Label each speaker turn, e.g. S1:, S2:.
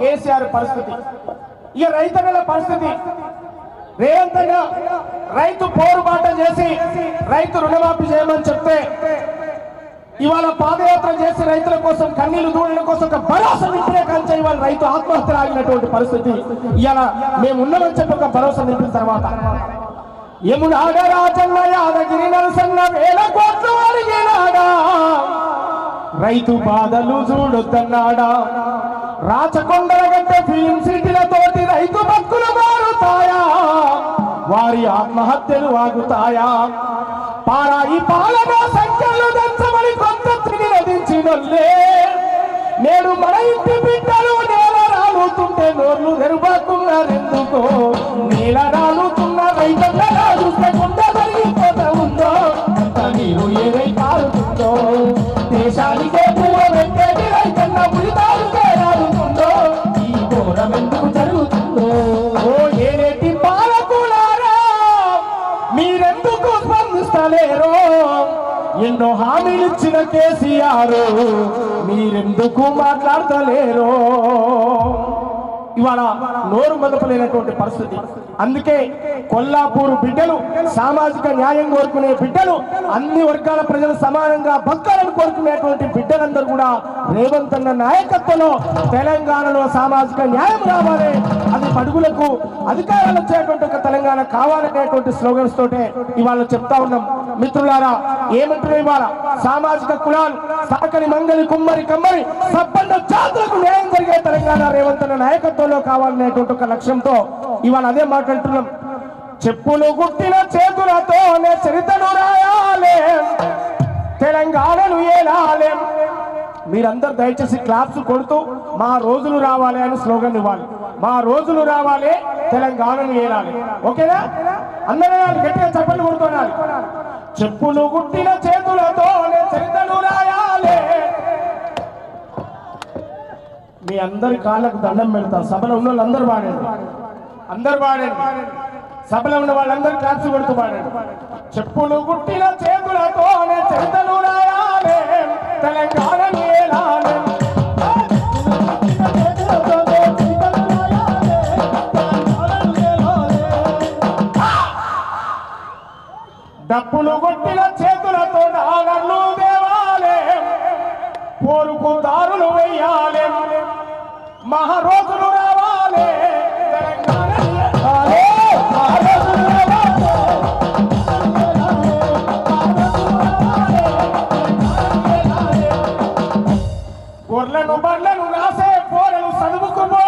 S1: కేసీఆర్ పరిస్థితి. ఇక రైతన్నల పరిస్థితి. రేవంతంగా రైతు పోరుబాట చేసి రైతు రుణమాఫీ చేయమని చెప్తే ఇవాళ పాదయాత్ర చేసి రైతుల కోసం కన్నీళ్ళు దూడల కోసం ఒక భరోసా నింపిన కంచె ఇవాళ రైతు ఆత్మహత్య ఆగినటువంటి పరిస్థితి. ఇవాళ మేము ఉన్నామని చెప్పి ఒక భరోసా నింపిన తర్వాత. యమునాడ రాజన్న యాదగిరి రైతు బాధలు చూడొద్దన్నాడా? రాచకొండల గంటే ఫిలిం సిటీలతోటి రైతు బతుకులు మారుతాయా? వారి ఆత్మహత్యలు ఆగుతాయా? పారాయి పాలన సంఖ్యలు దంచమని కొంత తిరిగి నదించినొల్లే ఎన్నో హామీలు ఇచ్చిన కేసీఆర్ మీరెందుకు మాట్లాడతలేరో ఇవాళ నోరు మదపలేనటువంటి పరిస్థితి. అందుకే కొల్లాపూరు బిడ్డలు సామాజిక న్యాయం కోరుకునే బిడ్డలు అన్ని వర్గాల ప్రజలు సమానంగా బతకాలని కోరుకునేటువంటి బిడ్డలందరూ కూడా రేవంత్ అన్న నాయకత్వంలో తెలంగాణలో సామాజిక న్యాయం రావాలి. అది పడుగులకు అధికారాలు వచ్చేటువంటి ఒక తెలంగాణ కావాలనేటువంటి స్లోగన్స్ తోటే ఇవాళ చెప్తా ఉన్నాం. మిత్రులారా ఏమంటున్నాయి ఇవాళ? సామాజిక కులాలు సాకని మంగలి కుమ్మరి కమ్మరి సబ్బండ జాతులకు న్యాయం జరిగే తెలంగాణ రేవంత్ అన్న నాయకత్వంలో కావాలనేటువంటి ఒక లక్ష్యంతో ఇవాళ అదే మాట్లాడుతున్నాం చెప్పులు గుట్టిన చేతులతోనే చరితను రాయాలే. తెలంగాణను ఏలాలే. మీరందరూ దయచేసి క్లాప్స్ కొడుతూ మా రోజులు రావాలి అని స్లోగన్ ఇవ్వాలి. మా రోజులు రావాలి తెలంగాణను ఏలాలి. ఓకేనా? అందరూ గట్టిగా చప్పట్లు కొడుతున్నారు చెప్పులు గుట్టిన చేతులతోనే చరితను మీ అందరి కాళ్ళకు దండం పెడతా. సభలో ఉన్న వాళ్ళందరూ పాడండి. అందరు పాడండి. సభలో ఉన్న వాళ్ళందరూ క్లాప్స్ కొడుతూ పాడండి. చెప్పులు గుట్టిన చేతులతో చరితను రాయాలి. తెలంగాణ డప్పులు కొట్టిన ಬರ್ಲೇನು ಬರ್ಲ